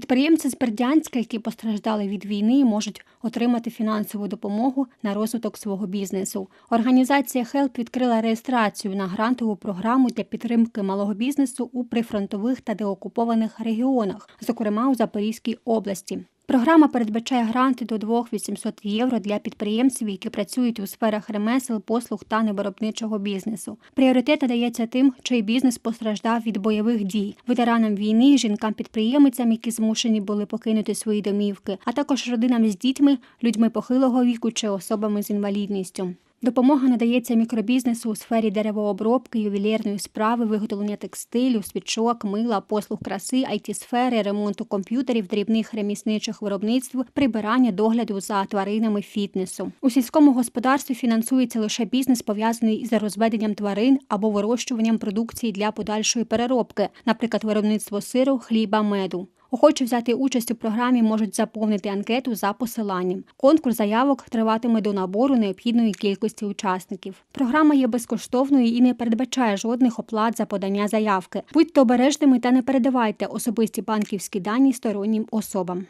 Підприємці з Бердянська, які постраждали від війни, можуть отримати фінансову допомогу на розвиток свого бізнесу. Організація HELP відкрила реєстрацію на грантову програму для підтримки малого бізнесу у прифронтових та деокупованих регіонах, зокрема у Запорізькій області. Програма передбачає гранти до 2800 євро для підприємців, які працюють у сферах ремесел, послуг та невиробничого бізнесу. Пріоритет надається тим, чий бізнес постраждав від бойових дій, ветеранам війни, жінкам-підприємицям, які змушені були покинути свої домівки, а також родинам з дітьми, людьми похилого віку чи особами з інвалідністю. Допомога надається мікробізнесу у сфері деревообробки, ювелірної справи, виготовлення текстилю, свічок, мила, послуг краси, it сфери ремонту комп'ютерів, дрібних ремісничих виробництв, прибирання, догляду за тваринами, фітнесу. У сільському господарстві фінансується лише бізнес, пов'язаний із розведенням тварин або вирощуванням продукції для подальшої переробки, наприклад, виробництво сиру, хліба, меду. Охочі взяти участь у програмі можуть заповнити анкету за посиланням. Конкурс заявок триватиме до набору необхідної кількості учасників. Програма є безкоштовною і не передбачає жодних оплат за подання заявки. Будьте обережними та не передавайте особисті банківські дані стороннім особам.